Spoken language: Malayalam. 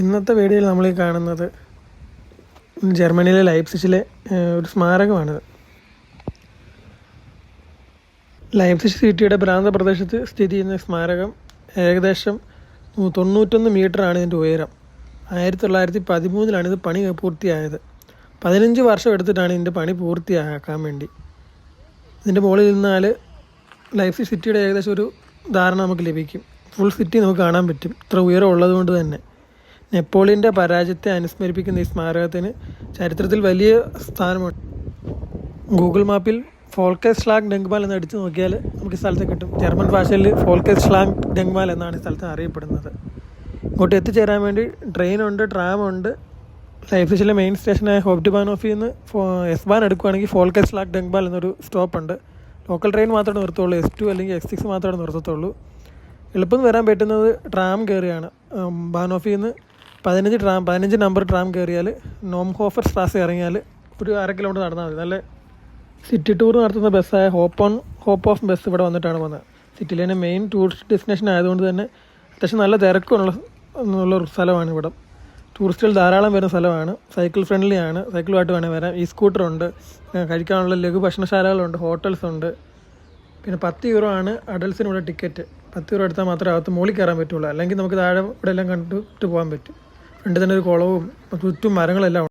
ഇന്നത്തെ വീഡിയോയിൽ നമ്മൾ ഈ കാണുന്നത് ജർമ്മനിയിലെ ലൈപ്സിച്ചിലെ ഒരു സ്മാരകമാണിത്. ലൈപ്സിച്ച് സിറ്റിയുടെ പ്രാന്ത പ്രദേശത്ത് സ്ഥിതി ചെയ്യുന്ന സ്മാരകം ഏകദേശം തൊണ്ണൂറ്റൊന്ന് മീറ്ററാണ് ഇതിന്റെ ഉയരം. ആയിരത്തി തൊള്ളായിരത്തി പതിമൂന്നിലാണ് ഇത് പണി പൂർത്തിയായത്. പതിനഞ്ച് വർഷം എടുത്തിട്ടാണ് ഇതിന്റെ പണി പൂർത്തിയാക്കാൻ വേണ്ടി. ഇതിന്റെ മുകളിൽ നിന്നാൽ ലൈഫ് സിറ്റിയുടെ ഏകദേശം ഒരു ധാരണ നമുക്ക് ലഭിക്കും. ഫുൾ സിറ്റി നമുക്ക് കാണാൻ പറ്റും. ഇത്ര ഉയരം ഉള്ളത് കൊണ്ട് തന്നെ. നെപ്പോളിയന്റെ പരാജയത്തെ അനുസ്മരിപ്പിക്കുന്ന ഈ സ്മാരകത്തിന് ചരിത്രത്തിൽ വലിയ സ്ഥാനമുണ്ട്. ഗൂഗിൾ മാപ്പിൽ ഫോൾക്കേസ് ഷ്ലാങ് ഡെങ്മാൽ എന്ന് അടിച്ചു നോക്കിയാൽ നമുക്ക് ഈ സ്ഥലത്ത് കിട്ടും. ജർമ്മൻ ഭാഷയിൽ ഫോൾക്കേസ് ഷ്ലാങ് ഡെങ്മാൽ എന്നാണ് ഈ സ്ഥലത്ത് അറിയപ്പെടുന്നത്. ഇങ്ങോട്ട് എത്തിച്ചേരാൻ വേണ്ടി ട്രെയിനുണ്ട് ട്രാമുണ്ട് ലൈഫിഷിലെ മെയിൻ സ്റ്റേഷനായ ഹോപ്റ്റ് ബാനോഫിൽ നിന്ന് എസ് ബാൻ എടുക്കുകയാണെങ്കിൽ ഫോൾക്കേസ് ഷ്ലാഗ് ഡെങ്മാൽ എന്നൊരു സ്റ്റോപ്പുണ്ട് ലോക്കൽ ട്രെയിൻ മാത്രമേ നിർത്തുള്ളൂ എസ് ടു അല്ലെങ്കിൽ എസ് സിക്സ് മാത്രമേ നിർത്തത്തുള്ളൂ. എളുപ്പം വരാൻ പറ്റുന്നത് ട്രാം കയറിയാണ്. ബാനോഫിൽ നിന്ന് പതിനഞ്ച് ട്രാം പതിനഞ്ച് നമ്പർ ട്രാം കയറിയാൽ നോംഹോഫർ സ്ട്രാസ് ഇറങ്ങിയാൽ ഒരു അര കിലോമീറ്റർ നടന്നാൽ മതി. നല്ല സിറ്റി ടൂർ നടത്തുന്ന ബസ്സായ hop on hop off bus ഇവിടെ വന്നിട്ടാണ് വന്നത് സിറ്റിയിലെ തന്നെ മെയിൻ ടൂറിസ്റ്റ് ഡെസ്റ്റിനേഷൻ ആയതുകൊണ്ട് തന്നെ അത്യാവശ്യം നല്ല തിരക്കുള്ള ഉള്ള ഒരു സ്ഥലമാണ് ഇവിടെ. ടൂറിസ്റ്റുകൾ ധാരാളം വരുന്ന സ്ഥലമാണ്. സൈക്കിൾ ഫ്രണ്ട്ലി ആണ്. സൈക്കിളുമായിട്ട് വേണേൽ വരാം. ഈ സ്കൂട്ടറുണ്ട് കഴിക്കാനുള്ള ലഘു ഭക്ഷണശാലകളുണ്ട്. ഹോട്ടൽസ് ഉണ്ട്. പിന്നെ പത്ത് യൂറോ ആണ് അഡൽസിനുള്ള ടിക്കറ്റ് പത്ത് യൂറോ എടുത്താൽ മാത്രമേ അകത്ത് മുകളിൽ കയറാൻ പറ്റുള്ളൂ. അല്ലെങ്കിൽ നമുക്ക് താഴെ ഇവിടെ എല്ലാം കണ്ടിട്ട് പോകാൻ പറ്റും. ഫ്രണ്ട് തന്നെ ഒരു കുളവും ചുറ്റും മരങ്ങളെല്ലാം ഉണ്ട്